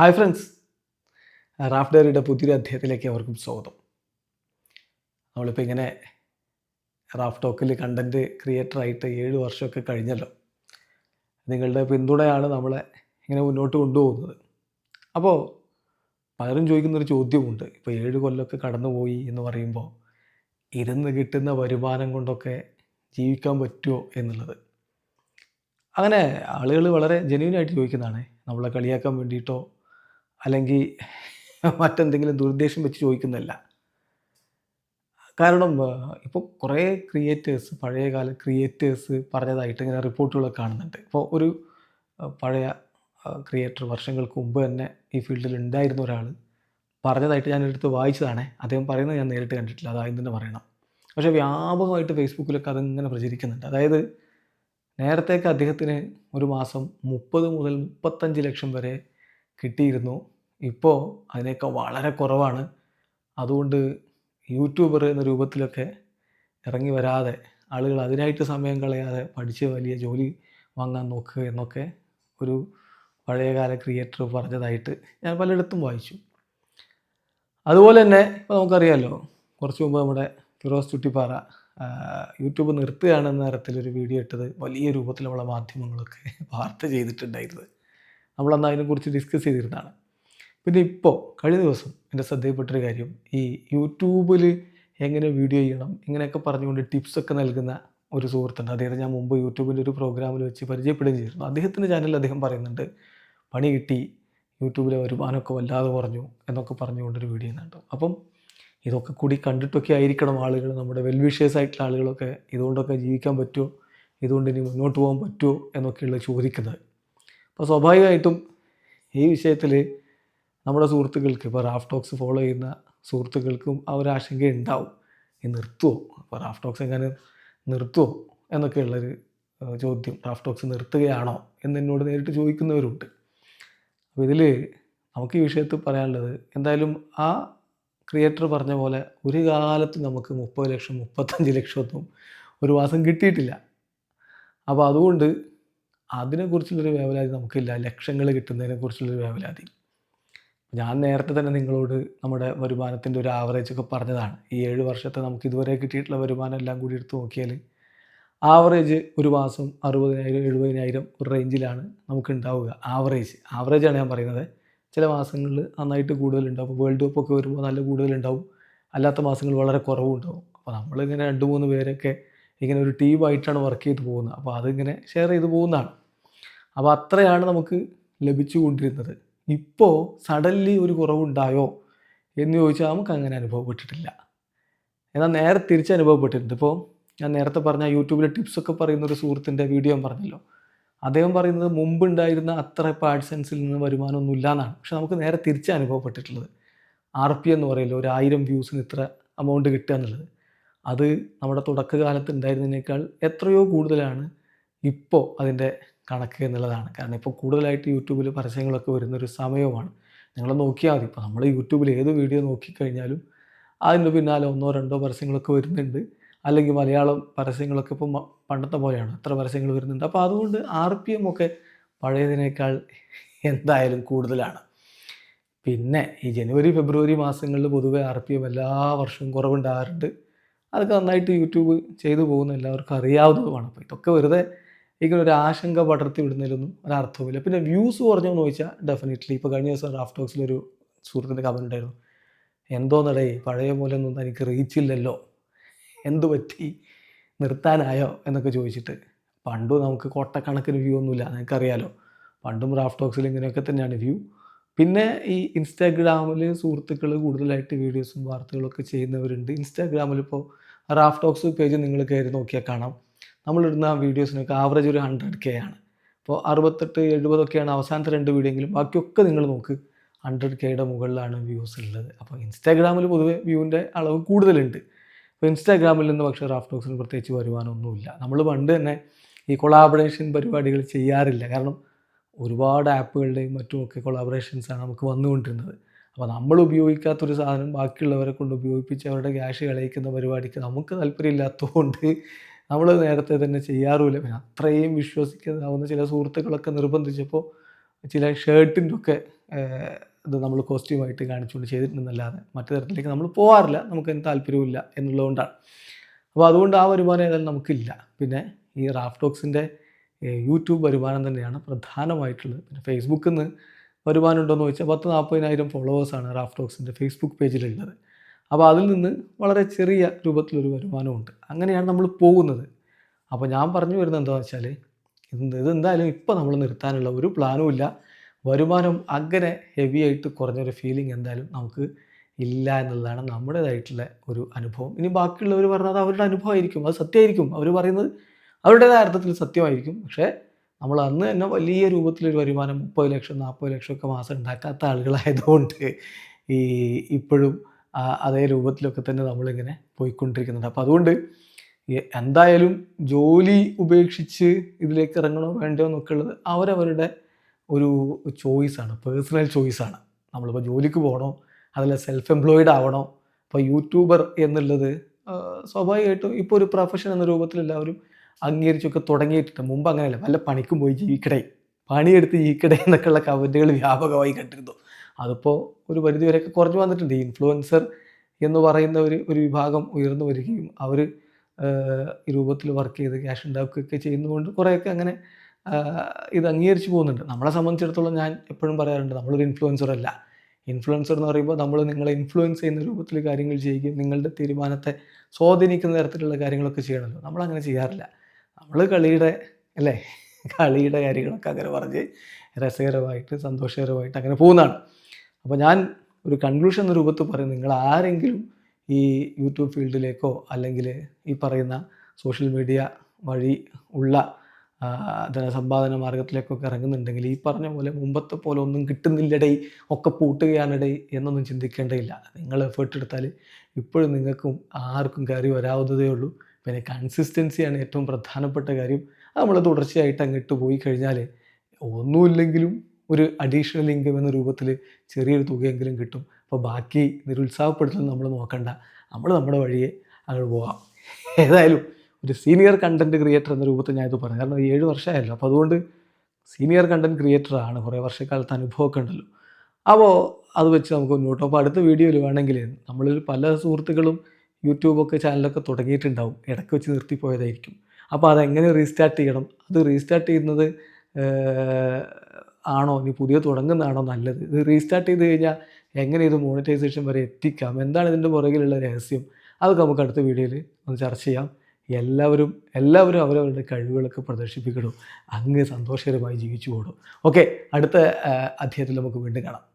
Hi friends. Raf ഡയറിയുടെ പുതിയൊരു അധ്യായത്തിലേക്ക് അവർക്കും സ്വാഗതം. നമ്മളിപ്പോൾ ഇങ്ങനെ റാഫ് ടോക്കിൽ കണ്ടന്റ് ക്രിയേറ്ററായിട്ട് ഏഴ് വർഷമൊക്കെ കഴിഞ്ഞല്ലോ. നിങ്ങളുടെ പിന്തുണയാണ് നമ്മളെ ഇങ്ങനെ മുന്നോട്ട് കൊണ്ടുപോകുന്നത്. അപ്പോൾ പലരും ചോദിക്കുന്നൊരു ചോദ്യമുണ്ട്. ഇപ്പോൾ ഏഴ് കൊല്ലമൊക്കെ കടന്നുപോയി എന്ന് പറയുമ്പോൾ ഇരുന്ന് കിട്ടുന്ന വരുമാനം കൊണ്ടൊക്കെ ജീവിക്കാൻ പറ്റുമോ എന്നുള്ളത്? അങ്ങനെ ആളുകൾ വളരെ ജെന്യൂനായിട്ട് ചോദിക്കുന്നതാണ്. നമ്മളെ കളിയാക്കാൻ വേണ്ടിയിട്ടോ അല്ലെങ്കിൽ മറ്റെന്തെങ്കിലും ദുരുദ്ദേശം വെച്ച് ചോദിക്കുന്നില്ല കാരണം ഇപ്പോൾ കുറേ ക്രിയേറ്റേഴ്സ് പഴയകാല ക്രിയേറ്റേഴ്സ് പറഞ്ഞതായിട്ട് ഇങ്ങനെ റിപ്പോർട്ടുകളൊക്കെ കാണുന്നുണ്ട്. ഇപ്പോൾ ഒരു പഴയ ക്രിയേറ്റർ വർഷങ്ങൾക്ക് മുമ്പ് തന്നെ ഈ ഫീൽഡിൽ ഉണ്ടായിരുന്ന ഒരാൾ പറഞ്ഞതായിട്ട് ഞാൻ എടുത്ത് വായിച്ചതാണ്. അദ്ദേഹം പറയുന്നത് ഞാൻ നേരിട്ട് കണ്ടിട്ടില്ല. അതായത് തന്നെ പറയണം. പക്ഷേ വ്യാപകമായിട്ട് ഫേസ്ബുക്കിലൊക്കെ അതിങ്ങനെ പ്രചരിക്കുന്നുണ്ട്. അതായത് നേരത്തേക്ക് അദ്ദേഹത്തിന് ഒരു മാസം മുപ്പത് മുതൽ മുപ്പത്തഞ്ച് ലക്ഷം വരെ കിട്ടിയിരുന്നു. ഇപ്പോൾ അതിനെയൊക്കെ വളരെ കുറവാണ്. അതുകൊണ്ട് യൂട്യൂബർ എന്ന രൂപത്തിലൊക്കെ ഇറങ്ങി വരാതെ ആളുകൾ അതിനായിട്ട് സമയം കളയാതെ പഠിച്ച് വലിയ ജോലി വാങ്ങാൻ നോക്കുക എന്നൊക്കെ ഒരു പഴയകാല ക്രിയേറ്റർ പറഞ്ഞതായിട്ട് ഞാൻ പലയിടത്തും വായിച്ചു. അതുപോലെ തന്നെ ഇപ്പോൾ നമുക്കറിയാമല്ലോ കുറച്ച് മുമ്പ് നമ്മുടെ ഫിറോസ് ചുട്ടിപ്പാറ യൂട്യൂബ് നിർത്തുകയാണെന്ന തരത്തിലൊരു വീഡിയോ ഇട്ടത് വലിയ രൂപത്തിൽ നമ്മളെ മാധ്യമങ്ങളൊക്കെ വാർത്ത ചെയ്തിട്ടുണ്ടായിരുന്നത്. നമ്മളന്ന് അതിനെക്കുറിച്ച് ഡിസ്കസ് ചെയ്തിരുന്നതാണ്. പിന്നെ ഇപ്പോൾ കഴിഞ്ഞ ദിവസം എന്റെ ശ്രദ്ധയിൽപ്പെട്ടൊരു കാര്യം ഈ യൂട്യൂബിൽ എങ്ങനെ വീഡിയോ ചെയ്യണം ഇങ്ങനെയൊക്കെ പറഞ്ഞുകൊണ്ട് ടിപ്സൊക്കെ നൽകുന്ന ഒരു സുഹൃത്തുണ്ട്. അദ്ദേഹത്തെ ഞാൻ മുമ്പ് യൂട്യൂബിന്റെ ഒരു പ്രോഗ്രാമിൽ വെച്ച് പരിചയപ്പെടുകയും ചെയ്തിരുന്നു. അദ്ദേഹത്തിന്റെ ചാനലിൽ അദ്ദേഹം പറയുന്നുണ്ട് പണി കിട്ടി യൂട്യൂബിലെ വരുമാനമൊക്കെ വല്ലാതെ പറഞ്ഞു എന്നൊക്കെ പറഞ്ഞുകൊണ്ടൊരു വീഡിയോ ചെയ്യുന്നുണ്ട്. അപ്പം ഇതൊക്കെ കൂടി കണ്ടിട്ടൊക്കെ ആയിരിക്കണം ആളുകൾ നമ്മുടെ വെൽവിഷേഴ്സ് ആയിട്ടുള്ള ആളുകളൊക്കെ ഇതുകൊണ്ടൊക്കെ ജീവിക്കാൻ പറ്റുമോ ഇതുകൊണ്ട് ഇനി മുന്നോട്ട് പോകാൻ പറ്റുമോ എന്നൊക്കെയുള്ള ചോദിക്കുന്നത്. അപ്പോൾ സ്വാഭാവികമായിട്ടും ഈ വിഷയത്തിൽ നമ്മുടെ സുഹൃത്തുക്കൾക്ക് ഇപ്പോൾ റാഫ് ടോക്സ് ഫോളോ ചെയ്യുന്ന സുഹൃത്തുക്കൾക്കും ആ ഒരു ആശങ്ക ഉണ്ടാവും. ഈ നിർത്തുമോ അപ്പോൾ റാഫ് ടോക്സ് എങ്ങനെ നിർത്തുമോ എന്നൊക്കെയുള്ളൊരു ഏഹ്, ചോദ്യം. റാഫ് ടോക്സ് നിർത്തുകയാണോ എന്ന് എന്നോട് നേരിട്ട് ചോദിക്കുന്നവരുണ്ട്. അപ്പോൾ ഇതിൽ നമുക്ക് ഈ വിഷയത്തിൽ പറയാനുള്ളത് എന്തായാലും ആ ക്രിയേറ്റർ പറഞ്ഞ പോലെ ഒരു കാലത്ത് നമുക്ക് മുപ്പത് ലക്ഷം മുപ്പത്തഞ്ച് ലക്ഷമൊന്നും ഒരു മാസം കിട്ടിയിട്ടില്ല. അപ്പോൾ അതുകൊണ്ട് അതിനെക്കുറിച്ചുള്ളൊരു വേവലാതി നമുക്കില്ല. ലക്ഷങ്ങൾ കിട്ടുന്നതിനെക്കുറിച്ചുള്ളൊരു വേവലാതി. ഞാൻ നേരത്തെ തന്നെ നിങ്ങളോട് നമ്മുടെ വരുമാനത്തിന്റെ ഒരു ആവറേജ് ഒക്കെ പറഞ്ഞതാണ്. ഈ ഏഴ് വർഷത്തെ നമുക്ക് ഇതുവരെ കിട്ടിയിട്ടുള്ള വരുമാനം എല്ലാം കൂടി എടുത്ത് നോക്കിയാൽ ആവറേജ് ഒരു മാസം അറുപതിനായിരം എഴുപതിനായിരം ഒരു റേഞ്ചിലാണ് നമുക്ക് ഉണ്ടാവുക. ആവറേജ് ആവറേജാണ് ഞാൻ പറയുന്നത്. ചില മാസങ്ങളിൽ നന്നായിട്ട് കൂടുതലുണ്ടാവും. വേൾഡ് കപ്പ് ഒക്കെ വരുമ്പോൾ നല്ല കൂടുതലുണ്ടാവും. അല്ലാത്ത മാസങ്ങൾ വളരെ കുറവും ഉണ്ടാവും അപ്പോൾ നമ്മളിങ്ങനെ രണ്ട് മൂന്ന് പേരൊക്കെ ഇങ്ങനെ ഒരു ടീമായിട്ടാണ് വർക്ക് ചെയ്ത് പോകുന്നത്. അപ്പോൾ അതിങ്ങനെ ഷെയർ ചെയ്ത് പോകുന്നതാണ്. അപ്പോൾ അത്രയാണ് നമുക്ക് ലഭിച്ചുകൊണ്ടിരുന്നത്. ഇപ്പോൾ സഡൻലി ഒരു കുറവുണ്ടായോ എന്ന് ചോദിച്ചാൽ നമുക്ക് അങ്ങനെ അനുഭവപ്പെട്ടിട്ടില്ല. എന്നാൽ നേരെ തിരിച്ച് അനുഭവപ്പെട്ടിട്ടുണ്ട്. ഇപ്പോൾ ഞാൻ നേരത്തെ പറഞ്ഞ യൂട്യൂബിലെ ടിപ്സൊക്കെ പറയുന്ന ഒരു സുഹൃത്തിന്റെ വീഡിയോ പറഞ്ഞല്ലോ. അദ്ദേഹം പറയുന്നത് മുമ്പുണ്ടായിരുന്ന അത്ര ഇപ്പോൾ നിന്ന് വരുമാനമൊന്നും ഇല്ല എന്നാണ് പക്ഷെ നമുക്ക് നേരെ തിരിച്ച് അനുഭവപ്പെട്ടിട്ടുള്ളത് ആർ പി എന്ന് പറയല്ലോ ഒരു ആയിരം വ്യൂസിന് ഇത്ര എമൗണ്ട് കിട്ടുക എന്നുള്ളത്. അത് നമ്മുടെ തുടക്കകാലത്ത് ഉണ്ടായിരുന്നതിനേക്കാൾ എത്രയോ കൂടുതലാണ് ഇപ്പോൾ അതിന്റെ കണക്ക് എന്നുള്ളതാണ്. കാരണം ഇപ്പോൾ കൂടുതലായിട്ട് യൂട്യൂബിൽ പരസ്യങ്ങളൊക്കെ വരുന്നൊരു സമയവുമാണ്. നിങ്ങൾ നോക്കിയാൽ മതി. ഇപ്പോൾ നമ്മൾ യൂട്യൂബിൽ ഏത് വീഡിയോ നോക്കിക്കഴിഞ്ഞാലും അതിന്റെ പിന്നാലെ ഒന്നോ രണ്ടോ പരസ്യങ്ങളൊക്കെ വരുന്നുണ്ട്. അല്ലെങ്കിൽ മലയാളം പരസ്യങ്ങളൊക്കെ ഇപ്പോൾ പണ്ടത്തെ പോലെയാണ്. എത്ര പരസ്യങ്ങൾ വരുന്നുണ്ട്. അപ്പോൾ അതുകൊണ്ട് ആർ പി എം ഒക്കെ പഴയതിനേക്കാൾ എന്തായാലും കൂടുതലാണ്. പിന്നെ ഈ ജനുവരി ഫെബ്രുവരി മാസങ്ങളിൽ പൊതുവെ ആർ പി എം എല്ലാ വർഷവും കുറവുണ്ടാകാറുണ്ട്. അതൊക്കെ നന്നായിട്ട് യൂട്യൂബ് ചെയ്തു പോകുന്ന എല്ലാവർക്കും അറിയാവുന്നതുമാണ്. അപ്പോൾ ഇതൊക്കെ വെറുതെ ഇങ്ങനെ ഒരു ആശങ്ക പടർത്തി വിടുന്നതിലൊന്നും ഒരർത്ഥവുമില്ല പിന്നെ വ്യൂസ് കുറഞ്ഞോ എന്ന് ചോദിച്ചാൽ ഡെഫിനറ്റ്ലി ഇപ്പോൾ കഴിഞ്ഞ ദിവസം റാഫ് ടോക്സിലൊരു സുഹൃത്തിന്റെ കമന്റ് ഉണ്ടായിരുന്നു. എന്തോന്നടേ പഴയ പോലെ ഒന്നും തനിക്ക് റീച്ച് ഇല്ലല്ലോ. എന്തു പറ്റി? നിർത്താനായോ? എന്നൊക്കെ ചോദിച്ചിട്ട്. പണ്ടും നമുക്ക് കോട്ടക്കണക്കിന് വ്യൂ ഒന്നുമില്ല. നിനക്കറിയാലോ. പണ്ടും റാഫ് ടോക്സിൽ ഇങ്ങനെയൊക്കെ തന്നെയാണ് വ്യൂ പിന്നെ ഈ ഇൻസ്റ്റാഗ്രാമിൽ സുഹൃത്തുക്കൾ കൂടുതലായിട്ട് വീഡിയോസും വാർത്തകളൊക്കെ ചെയ്യുന്നവരുണ്ട്. ഇൻസ്റ്റാഗ്രാമിൽ ഇപ്പോൾ റാഫ്റ്റോക്സ് പേജ് നിങ്ങൾ കയറി നോക്കിയാൽ കാണാം. നമ്മളിടുന്ന വീഡിയോസിനൊക്കെ ആവറേജ് ഒരു ഹൺഡ്രഡ് കെ ആണ്. അപ്പോൾ അറുപത്തെട്ട് എഴുപതൊക്കെയാണ് അവസാനത്തെ രണ്ട് വീഡിയോ എങ്കിലും ബാക്കിയൊക്കെ നിങ്ങൾ നോക്ക്. ഹൺഡ്രഡ് കെയുടെ മുകളിലാണ് വ്യൂസ് ഉള്ളത്. അപ്പോൾ ഇൻസ്റ്റാഗ്രാമിൽ പൊതുവെ വ്യൂവിന്റെ അളവ് കൂടുതലുണ്ട്. അപ്പോൾ ഇൻസ്റ്റാഗ്രാമിൽ നിന്ന് പക്ഷേ റാഫ് ടോക്സിന് പ്രത്യേകിച്ച് വരുമാനമൊന്നുമില്ല നമ്മൾ പണ്ട് തന്നെ ഈ കൊളാബറേഷൻ പരിപാടികൾ ചെയ്യാറില്ല. കാരണം ഒരുപാട് ആപ്പുകളുടെയും മറ്റുമൊക്കെ കൊളാബറേഷൻസാണ് നമുക്ക് വന്നുകൊണ്ടിരുന്നത്. അപ്പോൾ നമ്മൾ ഉപയോഗിക്കാത്തൊരു സാധനം ബാക്കിയുള്ളവരെ കൊണ്ട് ഉപയോഗിപ്പിച്ച് അവരുടെ ക്യാഷ് കളയിക്കുന്ന പരിപാടിക്ക് നമുക്ക് താല്പര്യമില്ലാത്തതുകൊണ്ട് നമ്മൾ നേരത്തെ തന്നെ ചെയ്യാറുമില്ല. പിന്നെ അത്രയും വിശ്വസിക്കാവുന്ന ചില സുഹൃത്തുക്കളൊക്കെ നിർബന്ധിച്ചപ്പോൾ ചില ഷർട്ടിന്റെ ഒക്കെ ഇത് നമ്മൾ കോസ്റ്റ്യൂമായിട്ട് കാണിച്ചുകൊണ്ട് ചെയ്തിട്ടുണ്ടെന്നല്ലാതെ മറ്റു തരത്തിലേക്ക് നമ്മൾ പോകാറില്ല നമുക്ക് താല്പര്യവും താല്പര്യമില്ല എന്നുള്ളതുകൊണ്ടാണ്. അപ്പോൾ അതുകൊണ്ട് ആ വരുമാനം ഏതായാലും നമുക്കില്ല. പിന്നെ ഈ റാഫ്റ്റോക്സിന്റെ യൂട്യൂബ് വരുമാനം തന്നെയാണ് പ്രധാനമായിട്ടുള്ളത്. പിന്നെ ഫേസ്ബുക്കിൽ നിന്ന് വരുമാനം ഉണ്ടോയെന്ന് ചോദിച്ചാൽ പത്ത് നാൽപ്പതിനായിരം ഫോളോവേഴ്സാണ് റാഫ്റ്റോക്സിന്റെ ഫേസ്ബുക്ക് പേജിലുള്ളത്. അപ്പോൾ അതിൽ നിന്ന് വളരെ ചെറിയ രൂപത്തിലൊരു വരുമാനമുണ്ട്. അങ്ങനെയാണ് നമ്മൾ പോകുന്നത്. അപ്പോൾ ഞാൻ പറഞ്ഞു വരുന്നത് എന്താണെന്ന് വെച്ചാൽ ഇത് ഇതെന്തായാലും ഇപ്പോൾ നമ്മൾ നിർത്താനുള്ള ഒരു പ്ലാനും ഇല്ല. വരുമാനം അങ്ങനെ ഹെവി ആയിട്ട് കുറഞ്ഞൊരു ഫീലിംഗ് എന്തായാലും നമുക്ക് ഇല്ല എന്നുള്ളതാണ് നമ്മുടേതായിട്ടുള്ള ഒരു അനുഭവം. ഇനി ബാക്കിയുള്ളവർ പറഞ്ഞത് അവരുടെ അനുഭവമായിരിക്കും. അത് സത്യമായിരിക്കും. അവർ പറയുന്നത് അവരുടേതായ അർത്ഥത്തിൽ സത്യമായിരിക്കും. പക്ഷേ നമ്മൾ അന്ന് തന്നെ വലിയ രൂപത്തിലൊരു വരുമാനം മുപ്പത് ലക്ഷം നാൽപ്പത് ലക്ഷം ഒക്കെ മാസം ഉണ്ടാക്കാത്ത ആളുകളായതുകൊണ്ട് ഈ ഇപ്പോഴും അതേ രൂപത്തിലൊക്കെ തന്നെ നമ്മളിങ്ങനെ പോയിക്കൊണ്ടിരിക്കുന്നുണ്ട്. അപ്പോൾ അതുകൊണ്ട് എന്തായാലും ജോലി ഉപേക്ഷിച്ച് ഇതിലേക്ക് ഇറങ്ങണോ വേണ്ടോ എന്നൊക്കെ ഉള്ളത് അവരവരുടെ ഒരു ചോയ്സാണ് പേഴ്സണൽ ചോയ്സാണ് നമ്മളിപ്പോൾ ജോലിക്ക് പോകണോ? അതല്ല സെൽഫ് എംപ്ലോയിഡ് ആവണോ? ഇപ്പോൾ യൂട്യൂബർ എന്നുള്ളത് സ്വാഭാവികമായിട്ടും ഇപ്പോൾ ഒരു പ്രൊഫഷൻ എന്ന രൂപത്തിൽ എല്ലാവരും അംഗീകരിച്ചൊക്കെ തുടങ്ങിയിട്ടുണ്ട്. മുമ്പ് അങ്ങനെയല്ല. വല്ല പണിക്കും പോയി ജീവിക്കടേ. പണിയെടുത്ത് ജീവിക്കടേ എന്നൊക്കെയുള്ള കമന്റുകൾ വ്യാപകമായി കണ്ടിരുന്നു. അതിപ്പോൾ ഒരു പരിധിവരെയൊക്കെ കുറഞ്ഞു വന്നിട്ടുണ്ട്. ഇൻഫ്ലുവൻസർ എന്ന് പറയുന്ന ഒരു ഒരു വിഭാഗം ഉയർന്നു വരികയും അവർ രൂപത്തിൽ വർക്ക് ചെയ്ത് ക്യാഷ് ഉണ്ടാക്കുകയൊക്കെ ചെയ്യുന്നതുകൊണ്ട് കുറേയൊക്കെ അങ്ങനെ ഇത് അംഗീകരിച്ചു പോകുന്നുണ്ട്. നമ്മളെ സംബന്ധിച്ചിടത്തോളം ഞാൻ എപ്പോഴും പറയാറുണ്ട് നമ്മളൊരു ഇൻഫ്ലുവൻസർ അല്ല. ഇൻഫ്ലുവൻസർ എന്ന് പറയുമ്പോൾ നമ്മൾ നിങ്ങളെ ഇൻഫ്ലുവൻസ് ചെയ്യുന്ന രൂപത്തിൽ കാര്യങ്ങൾ ചെയ്യുകയും നിങ്ങളുടെ തീരുമാനത്തെ സ്വാധീനിക്കുന്ന തരത്തിലുള്ള കാര്യങ്ങളൊക്കെ ചെയ്യണമല്ലോ നമ്മളങ്ങനെ ചെയ്യാറില്ല. നമ്മൾ കളിയുടെ അല്ലേ? കളിയുടെ കാര്യങ്ങളൊക്കെ അങ്ങനെ പറഞ്ഞ് രസകരമായിട്ട് സന്തോഷകരമായിട്ട് അങ്ങനെ പോകുന്നതാണ്. അപ്പോൾ ഞാൻ ഒരു കൺക്ലൂഷൻ എന്ന രൂപത്തിൽ പറയും നിങ്ങൾ ആരെങ്കിലും ഈ യൂട്യൂബ് ഫീൽഡിലേക്കോ അല്ലെങ്കിൽ ഈ പറയുന്ന സോഷ്യൽ മീഡിയ വഴി ഉള്ള ധനസമ്പാദന മാർഗത്തിലേക്കൊക്കെ ഇറങ്ങുന്നുണ്ടെങ്കിൽ ഈ പറഞ്ഞ പോലെ മുമ്പത്തെ പോലെ ഒന്നും കിട്ടുന്നില്ലടേ ഒക്കെ പൂട്ടുകയാണിടേ എന്നൊന്നും ചിന്തിക്കേണ്ടതില്ല. നിങ്ങൾ എഫേർട്ട് എടുത്താൽ ഇപ്പോഴും നിങ്ങൾക്കും ആർക്കും കയറി വരാവുന്നതേ ഉള്ളൂ. പിന്നെ കൺസിസ്റ്റൻസിയാണ് ഏറ്റവും പ്രധാനപ്പെട്ട കാര്യം. അത് നമ്മൾ തുടർച്ചയായിട്ട് അങ്ങോട്ട് പോയി കഴിഞ്ഞാൽ ഒന്നുമില്ലെങ്കിലും ഒരു അഡീഷണൽ ഇൻകം എന്ന രൂപത്തിൽ ചെറിയൊരു തുകയെങ്കിലും കിട്ടും. അപ്പോൾ ബാക്കി നിരുത്സാഹപ്പെടുത്തൽ നമ്മൾ നോക്കണ്ട. നമ്മൾ നമ്മുടെ വഴിയെ അങ്ങോട്ട് പോകാം ഏതായാലും ഒരു സീനിയർ കണ്ടന്റ് ക്രിയേറ്റർ എന്ന രൂപത്തിൽ ഞാനിത് പറഞ്ഞു കാരണം ഏഴ് വർഷമായല്ലോ. അപ്പോൾ അതുകൊണ്ട് സീനിയർ കണ്ടന്റ് ക്രിയേറ്ററാണ് കുറേ വർഷക്കാലത്ത് അനുഭവമൊക്കെ ഉണ്ടല്ലോ. അപ്പോൾ അത് വെച്ച് നമുക്ക് മുന്നോട്ട് അപ്പോൾ അടുത്ത വീഡിയോയിൽ വേണമെങ്കിൽ നമ്മളിൽ പല സുഹൃത്തുക്കളും യൂട്യൂബൊക്കെ ചാനലൊക്കെ തുടങ്ങിയിട്ടുണ്ടാവും. ഇടയ്ക്ക് വെച്ച് നിർത്തിപ്പോയതായിരിക്കും. അപ്പോൾ അതെങ്ങനെ റീസ്റ്റാർട്ട് ചെയ്യണം? അത് റീസ്റ്റാർട്ട് ചെയ്യുന്നത് ആണോ? ഇനി പുതിയ തുടങ്ങുന്നതാണോ നല്ലത്? ഇത് റീസ്റ്റാർട്ട് ചെയ്ത് കഴിഞ്ഞാൽ എങ്ങനെ ഇത് മോണിറ്റൈസേഷൻ വരെ എത്തിക്കാം? എന്താണ് ഇതിന്റെ പുറകിലുള്ള രഹസ്യം? അതൊക്കെ നമുക്ക് അടുത്ത വീഡിയോയിൽ ഒന്ന് ചർച്ച ചെയ്യാം. എല്ലാവരും എല്ലാവരും അവരവരുടെ കഴിവുകളൊക്കെ പ്രദർശിപ്പിക്കണം. അങ്ങ് സന്തോഷകരമായി ജീവിച്ചു പോകണം. ഓക്കെ അടുത്ത അധ്യായത്തിൽ നമുക്ക് വീണ്ടും കാണാം.